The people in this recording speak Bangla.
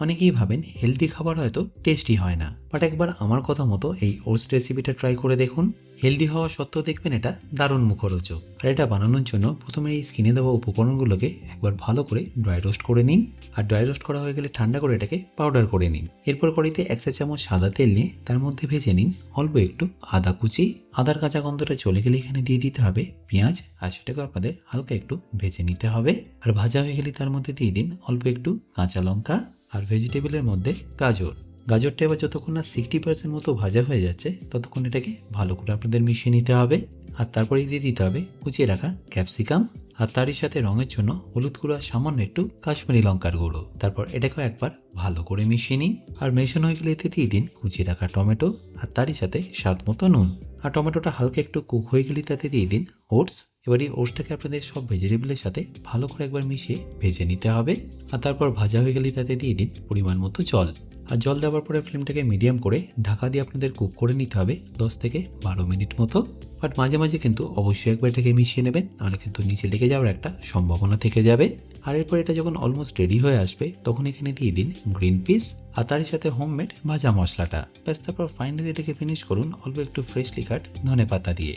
অনেকেই ভাবেন হেলদি খাবার হয়তো টেস্টি হয় না বাট একবার আমার কথা মতো এই ওটস রেসিপিটা ট্রাই করে দেখুন। হেলদি হওয়া সত্ত্বেও দেখবেন এটা দারুণ মুখরোচক। আর এটা বানানোর জন্য প্রথমে এই স্কিনে দেওয়া উপকরণগুলোকে একবার ভালো করে ড্রাই রোস্ট করে নিন। আর ড্রাই রোস্ট করা হয়ে গেলে ঠান্ডা করে এটাকে পাউডার করে নিন। এরপর কড়াইতে এক চা চামচ সাদা তেল নিয়ে তার মধ্যে ভেজে নিন। অল্প একটু আদা কুচি। আদার কাঁচা গন্ধটা চলে গেলে এখানে দিয়ে দিতে হবে পেঁয়াজ। আর সেটাকে আপনাদের হালকা একটু ভেজে নিতে হবে। আর ভাজা হয়ে গেলে তার মধ্যে দিয়ে দিন অল্প একটু কাঁচা লঙ্কা। আর ভেজিটেবলের মধ্যে গাজর। গাজরটা এবার যতক্ষণ না সিক্সটি পার্সেন্ট মতো ভাজা হয়ে যাচ্ছে, ততক্ষণ এটাকে ভালো করে আপনাদের মিশিয়ে নিতে হবে। আর তারপরে দিয়ে দিতে হবে কুচিয়ে রাখা ক্যাপসিকাম আর তারই সাথে রঙের জন্য হলুদ গুঁড়ো আর সামান্য একটু কাশ্মীরি লঙ্কার গুঁড়ো। তারপর এটাকেও একবার ভালো করে মিশিয়ে নিন। আর মেশানো হয়ে গেলে এতে দিয়ে দিন কুচিয়ে রাখা টমেটো। আর তারই সাথে স্বাদ মতো নুন। আর টমেটোটা হালকা একটু কুক হয়ে গেলে তাতে দিয়ে দিন ওটস। এবার এই ওটসটাকে আপনাদের সব ভেজিটেবলের সাথে ভালো করে একবার মিশিয়ে ভেজে নিতে হবে। আর তারপর ভাজা হয়ে গেলে তাতে দিয়ে দিন পরিমাণ মতো জল। আর জল দেওয়ার পরে ফ্লেমটাকে মিডিয়াম করে ঢাকা দিয়ে আপনাদের কুক করে নিতে হবে দশ থেকে বারো মিনিট মতো। বাট মাঝে মাঝে কিন্তু অবশ্যই একবার এটাকে মিশিয়ে নেবেন, নাহলে কিন্তু নিচে লেগে যাওয়ার একটা সম্ভাবনা থেকে যাবে। আর এরপর এটা যখন অলমোস্ট রেডি হয়ে আসবে, তখন এখানে দিয়ে দিন গ্রিন পিস আর তারই সাথে হোমমেড ভাজা মশলাটা। ব্যাস, তারপর ফাইনালি এটাকে ফিনিশ করুন অল্প একটু ফ্রেশলি কাট ধনে পাতা দিয়ে।